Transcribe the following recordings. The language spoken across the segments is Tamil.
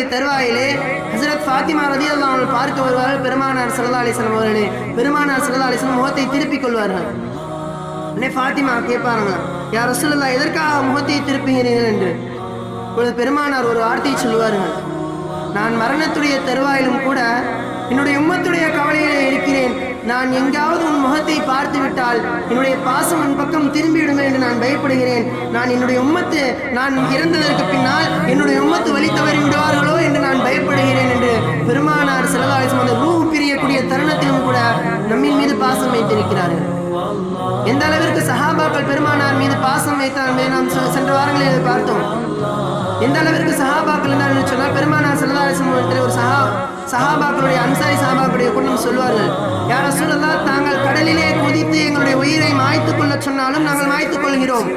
மரணத்துடைய தருவாயிலே ஹசரத் ஃபாத்திமா ரதி அவர்கள் பார்க்க வருவார்கள். பெருமானார் சல்லா அலிஸ்லாம் அவர்களே பெருமானார் சல்லா அலிஸ்லாம் முகத்தை திருப்பிக் கொள்வார்கள். உடனே ஃபாத்திமா கேட்பாருங்க யார் ரசூலுல்லாஹ் எதற்காக முகத்தை திருப்புகிறீர்கள்? என்று. இப்பொழுது பெருமானார் ஒரு வார்த்தையை சொல்லுவார்கள் நான் மரணத்துடைய தருவாயிலும் கூட என்னுடைய உம்மத்துடைய கவலையிலே இருக்கிறேன். நான் எங்காவது உன் முகத்தை பார்த்து விட்டால் என்னுடைய பாசம் உன் பக்கம் திரும்பிவிடுமே என்று நான் பயப்படுகிறேன். நான் என்னுடைய உம்மத்து நான் இறந்ததற்கு பின்னால் என்னுடைய உம்மத்து வழி தவறி விடுவார்களோ என்று நான் பயப்படுகிறேன் என்று பெருமானார் செலவாலிசம் அந்த ரூ பிரியக்கூடிய தருணத்திலும் கூட நம்மின் மீது பாசம் வைத்திருக்கிறார்கள். எந்த அளவிற்கு சஹாபாக்கள் பெருமானார் மீது பாசம் வைத்தார் நாம் செ- சென்ற வாரங்களில் பார்த்தோம். எந்த அளவிற்கு சஹாபாக்கள் என்றால் சொன்னால் பெருமானார் செல்லதாரிசம் ஒரு சஹா சஹாபாக்களுடைய அன்சாரி சஹாபாக்களுடைய குடும்பம் சொல்வார்கள் யார சூழலா தாங்கள் கடலிலே குதித்து எங்களுடைய உயிரை மாய்த்துக் கொள்ள சொன்னாலும் நாங்கள் மாய்த்துக் கொள்கிறோம்.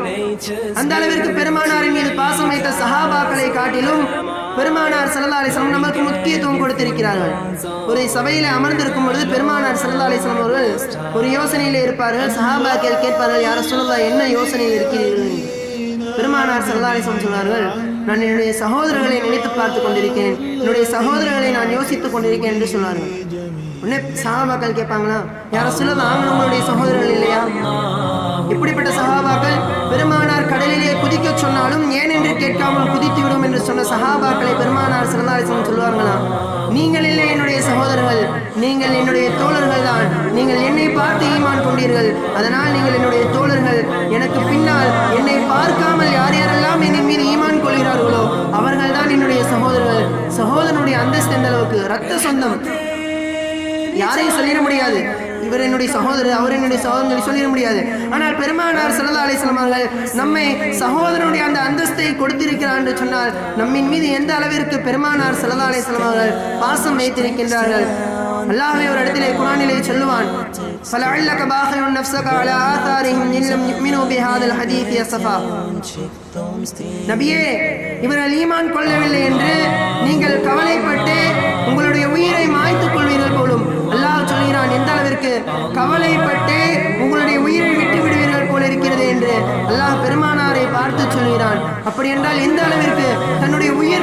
அந்த அளவிற்கு பெருமானாரின் மீது பாசம் வைத்த சஹாபாக்களை காட்டிலும் பெருமானார் சல்லா அலிஸ்லாம் நமக்கு முக்கியத்துவம் கொடுத்திருக்கிறார்கள். ஒரு சபையில அமர்ந்திருக்கும் பொழுது பெருமானார் சல்லா அலிஸ்லாம் அவர்கள் ஒரு யோசனையில இருப்பார்கள். சஹாபாக்கள் கேட்பார்கள் யார சூழலா என்ன யோசனையில் இருக்கிறீர்கள்? பெருமானார் சல்லா அலிஸ்லாம் சொன்னார்கள் நான் என்னுடைய சகோதரர்களை நினைத்து பார்த்து கொண்டிருக்கிறேன். என்னுடைய சகோதரர்களை நான் யோசித்துக் கொண்டிருக்கேன் என்று சொன்னார்கள். உடனே சகாபாக்கள் கேட்பாங்களா? யார சொல்ல நாங்கள் உங்களுடைய சகோதரர்கள் இல்லையா? இப்படிப்பட்ட சகாபாக்கள் பெருமானார் கடலிலே குதிக்க சொன்னாலும் ஏன் என்று கேட்காமல் குதித்து விடும் என்று சொன்ன சகாபாக்களை பெருமானார் சிறந்தாரிசம் சொல்லுவாங்களா நீங்கள் இல்லை என்னுடைய சகோதரர்கள். நீங்கள் என்னுடைய தோழர்கள் தான் நீங்கள் என்னை பார்த்து ஈமான் கொண்டீர்கள். அதனால் நீங்கள் என்னுடைய தோழர்கள். எனக்கு ரத்த சொந்தம். யாரையும் சொல்லிட முடியாது. இவர் என்னுடைய சகோதரர் அவர் என்னுடைய சகோதரன் சொல்லிட முடியாது. ஆனால் பெருமானார் சல்லா அலிஸ்லாம் அவர்கள் நம்மை சகோதரனுடைய அந்த அந்தஸ்தை கொடுத்திருக்கிறார் என்று சொன்னால் நம்மின் மீது எந்த அளவிற்கு பெருமானார் சல்லா அலிஸ்லாம் அவர்கள் பாசம் வைத்திருக்கின்றார்கள் அல்லாஹ்வே ஒரு இடத்திலே குரானிலே சொல்லுவான் فلعلك باخع نفسك على آثارهم إن لم يؤمنوا بهذا الحديث أسفا நபியே இவர்கள் ஈமான் கொள்ளவில்லை என்று நீங்கள் கவலைப்பட்டு உங்களுடைய உயிரை மாய்த்துக் கொள்வீர்கள் போலும் அல்லாஹ் சொல்கிறான் எந்த அளவிற்கு கவலைப்பட்டு உங்களுடைய உயிரை விட்டு விடுவீர்கள் போல இருக்கிறது என்று அல்லாஹ் பெருமானாரை பார்த்து சொல்கிறான் அப்படி என்றால் எந்த அளவிற்கு தன்னுடைய உயிர்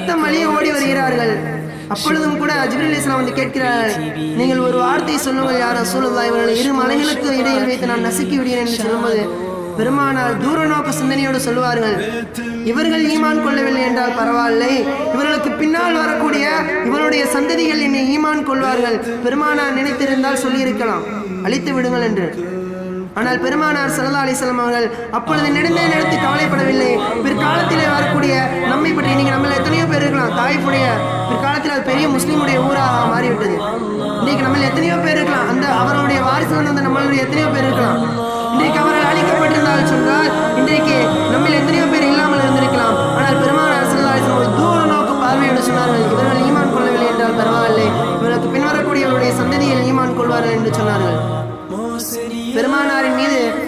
ரத்தம் வழியே ஓடி வருகிறார்கள். அப்பொழுதும் கூட ஜிப்ரீல் இஸ்லாம் வந்து கேட்கிறார்கள் நீங்கள் ஒரு வார்த்தை சொல்லுங்கள் யார் சூழலா இவர்களை இரு மலைகளுக்கு இடையில் வைத்து நான் நசுக்கி விடுகிறேன் என்று சொல்லும்போது பெருமானார் தூர நோக்க சிந்தனையோடு சொல்லுவார்கள் இவர்கள் ஈமான் கொள்ளவில்லை என்றால் பரவாயில்லை. இவர்களுக்கு பின்னால் வரக்கூடிய இவருடைய சந்ததிகள் என்னை ஈமான் கொள்வார்கள். பெருமானார் நினைத்திருந்தால் சொல்லியிருக்கலாம் அழித்து விடுங்கள் என்று. ஆனால் பெருமானார் சல்லா அலிஸ்லாம் அவர்கள் அப்பொழுது நெடுந்தே நடத்தி கவலைப்படவில்லை. பிற்காலத்திலே வரக்கூடிய முஸ்லீமுடைய ஊராக மாறிவிட்டது இன்னைக்கு நம்மள எத்தனையோ பேர் இருக்கலாம். அந்த அவருடைய வாரிசுகள் வந்து நம்மளுடைய எத்தனையோ பேர் இருக்கலாம். இன்றைக்கு அவர்கள் அழிக்கப்பட்டிருந்தால் சொன்னால் இன்றைக்கு நம்ம எத்தனையோ பேர் இல்லாமல் இருந்திருக்கலாம். ஆனால் பெருமானார்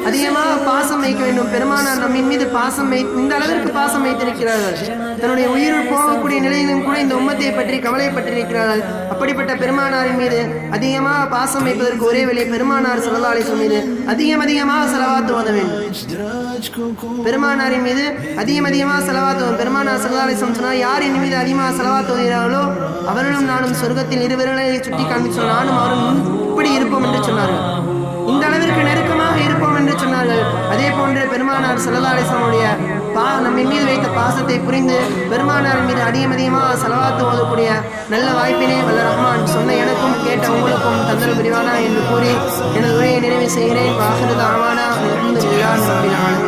அதிகமாக பாசம் வைக்க வேண்டும். பெருமானார் நம்மின் மீது பாசம் வை இந்த அளவிற்கு பாசம் வைத்திருக்கிறார்கள் தன்னுடைய உயிர் போகக்கூடிய நிலையிலும் கூட இந்த உம்மத்தை பற்றி கவலைப்பட்டிருக்கிறார்கள். அப்படிப்பட்ட பெருமானாரின் மீது அதிகமாக பாசம் வைப்பதற்கு ஒரே வழி பெருமானார் சல்லல்லாஹு மீது அதிகம் அதிகமாக செலவாத்து ஓத வேண்டும். பெருமானாரின் மீது அதிகம் அதிகமாக செலவாத்து பெருமானார் சல்லல்லாஹு சொன்னால் யார் என் மீது அதிகமாக செலவாத்து வருகிறார்களோ அவர்களும் நானும் சொர்க்கத்தில் இருவர்களை சுட்டி காண்பிச்சோம் நானும் அவரும் இப்படி இருப்போம் என்று சொன்னார்கள். இந்த அளவிற்கு நெருக்கமாக இருப்போம் என்று சொன்னார்கள். அதே போன்று பெருமானார் சல்லா பா நம்ம மீது வைத்த பாசத்தை புரிந்து பெருமானார் மீது அதிகம் அதிகமாக செலவாத்து ஓதக்கூடிய நல்ல வாய்ப்பினை வல்ல ரஹ்மான் சொன்ன எனக்கும் கேட்ட உங்களுக்கும் தந்தல் பிரிவானா என்று கூறி எனது உரையை நிறைவு செய்கிறேன். வாகனது ஆவானா அலமதுல்லாஹி ரப்பில் நம்பினான்